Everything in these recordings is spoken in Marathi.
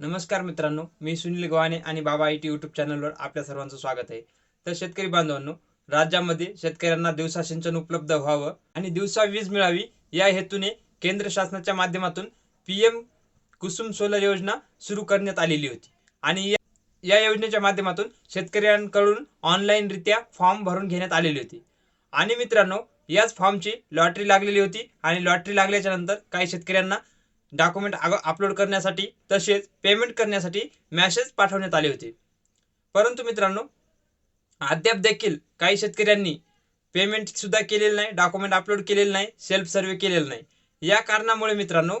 नमस्कार मित्रांनो मी सुनील गव्हाणे आणि बाबा आय टी यूट्यूब चॅनलवर आपल्या सर्वांचं स्वागत आहे. तर शेतकरी बांधवांनो राज्यामध्ये शेतकऱ्यांना दिवसा सिंचन उपलब्ध व्हावं आणि दिवसा वीज मिळावी या हेतूने केंद्र शासनाच्या माध्यमातून पी एम कुसुम सोलर योजना सुरू करण्यात आलेली होती. आणि या- या योजनेच्या माध्यमातून शेतकऱ्यांकडून ऑनलाईनरित्या फॉर्म भरून घेण्यात आलेली होती. आणि मित्रांनो याच फॉर्मची लॉटरी लागलेली होती आणि लॉटरी लागल्याच्या नंतर काही शेतकऱ्यांना डॉक्युमेंट अपलोड करण्यासाठी तसेच पेमेंट करण्यासाठी मॅसेज पाठवण्यात आले होते. परंतु मित्रांनो अद्याप देखील काही शेतकऱ्यांनी पेमेंटसुद्धा केलेलं नाही डॉक्युमेंट अपलोड केलेलं नाही सेल्फ सर्वे केलेलं नाही. या कारणामुळे मित्रांनो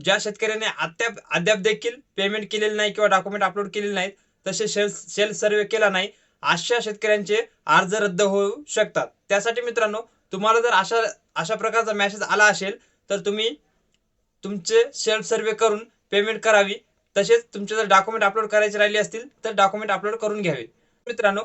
ज्या शेतकऱ्यांनी अद्याप अद्याप देखील पेमेंट केलेलं नाही किंवा डॉक्युमेंट अपलोड केलेले नाहीत तसे सेल्फ सेल्फ सर्वे केला नाही अशा शेतकऱ्यांचे अर्ज रद्द होऊ शकतात. त्यासाठी मित्रांनो तुम्हाला जर अशा अशा प्रकारचा मॅसेज आला असेल तर तुम्ही तुमचे सेल्फ सर्वे करून पेमेंट करावी. तसेच तुमचे जर डॉक्युमेंट अपलोड करायचे राहिले असतील तर डॉक्युमेंट अपलोड करून घ्यावे. मित्रांनो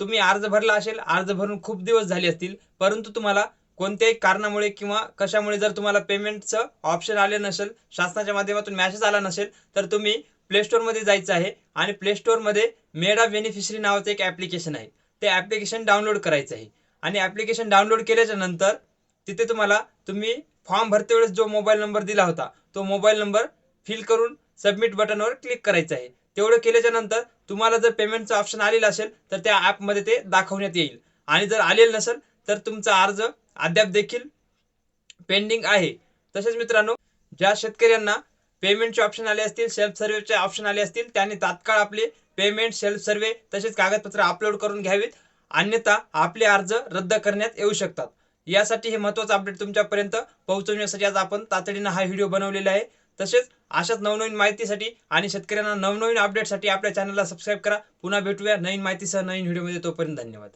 तुम्ही अर्ज भरला असेल अर्ज भरून खूप दिवस झाले असतील परंतु तुम्हाला कोणत्याही कारणामुळे किंवा कशामुळे जर तुम्हाला पेमेंटचं ऑप्शन आले नसेल शासनाच्या माध्यमातून मॅसेज आला नसेल तर तुम्ही प्ले स्टोअरमध्ये जायचं आहे आणि प्ले स्टोअरमध्ये मेडा बेनिफिशरी नावाचं एक ॲप्लिकेशन आहे. ते ॲप्लिकेशन डाउनलोड करायचं आहे. आणि ॲप्लिकेशन डाउनलोड केल्याच्यानंतर तिथे तुम्हाला तुम्ही फॉर्म भरते वेळेस जो मोबाईल नंबर दिला होता तो मोबाईल नंबर फिल करून सबमिट बटनवर क्लिक करायचं आहे. तेवढं केल्याच्यानंतर तुम्हाला जर पेमेंटचं ऑप्शन आलेलं असेल तर त्या ॲपमध्ये ते दाखवण्यात येईल. आणि जर आलेलं नसेल तर तुमचा अर्ज अद्याप देखील पेंडिंग आहे. तसेच मित्रांनो ज्या शेतकऱ्यांना पेमेंटचे ऑप्शन आले असतील सेल्फ सर्व्हेचे ऑप्शन आले असतील त्यांनी तात्काळ आपले पेमेंट सेल्फ सर्व्हे तसेच कागदपत्र अपलोड करून घ्यावीत. अन्यथा आपले अर्ज रद्द करण्यात येऊ शकतात. यासाठी हे महत्त्वाचं अपडेट तुमच्यापर्यंत पोहोचवण्यासाठी आज आपण तातडीनं हा व्हिडिओ बनवलेला आहे. तसेच अशाच नवनवीन माहितीसाठी आणि शेतकऱ्यांना नवनवीन अपडेटसाठी आपल्या चॅनलला सबस्क्राईब करा. पुन्हा भेटूया नवीन माहितीसह नवीन व्हिडिओमध्ये तोपर्यंत धन्यवाद.